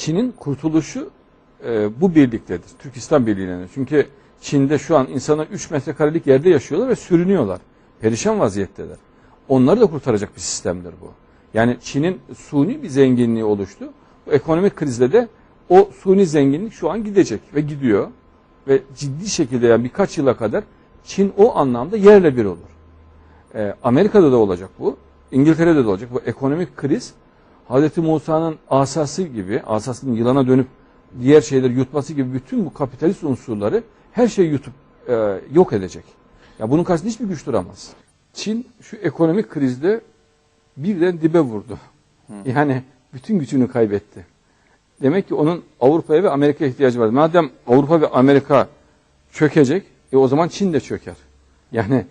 Çin'in kurtuluşu e, bu birliktedir. Türkistan Birliği'ne. Çünkü Çin'de şu an insanlar 3 metrekarelik yerde yaşıyorlar ve sürünüyorlar. Perişan vaziyetteler. Onları da kurtaracak bir sistemdir bu. Yani Çin'in suni bir zenginliği oluştu. Bu ekonomik krizde de o suni zenginlik şu an gidecek ve gidiyor. Ve ciddi şekilde yani birkaç yıla kadar Çin o anlamda yerle bir olur. Ee, Amerika'da da olacak bu. İngiltere'de de olacak. Bu ekonomik kriz Hz. Musa'nın asası gibi, asasının yılana dönüp diğer şeyleri yutması gibi bütün bu kapitalist unsurları her şeyi yutup e, yok edecek. Ya bunun karşısında hiçbir güç duramaz. Çin şu ekonomik krizde birden dibe vurdu. Yani bütün gücünü kaybetti. Demek ki onun Avrupa'ya ve Amerika'ya ihtiyacı var. Madem Avrupa ve Amerika çökecek, e o zaman Çin de çöker. Yani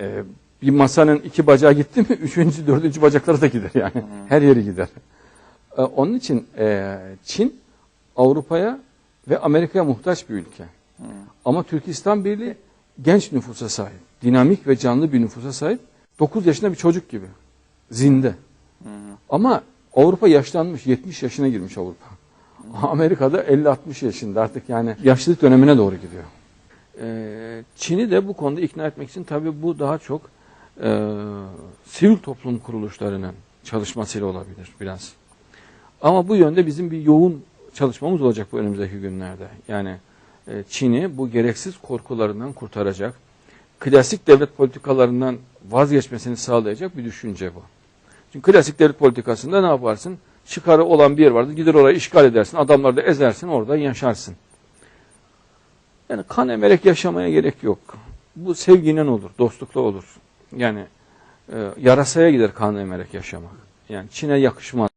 e, bir masanın iki bacağı gitti mi, üçüncü, dördüncü bacakları da gider yani. Her yeri gider. E, onun için e, Çin Avrupa'ya ve Amerika'ya muhtaç bir ülke. Ama Türkistan Birliği genç nüfusa sahip. Dinamik ve canlı bir nüfusa sahip. 9 yaşında bir çocuk gibi. Zinde. Ama Avrupa yaşlanmış. 70 yaşına girmiş Avrupa. Amerika'da 50-60 yaşında artık yani yaşlılık dönemine doğru gidiyor. Ee, Çin'i de bu konuda ikna etmek için tabii bu daha çok e, sivil toplum kuruluşlarının çalışmasıyla olabilir biraz. Ama bu yönde bizim bir yoğun çalışmamız olacak bu önümüzdeki günlerde. Yani e, Çin'i bu gereksiz korkularından kurtaracak, klasik devlet politikalarından vazgeçmesini sağlayacak bir düşünce bu. Çünkü klasik devlet politikasında ne yaparsın? Çıkarı olan bir yer vardır, gider orayı işgal edersin, adamları da ezersin, orada yaşarsın. Yani kan emerek yaşamaya gerek yok. Bu sevginin olur, dostlukla olur. Yani e, yarasaya gider kan emerek yaşamak. Yani Çin'e yakışmaz.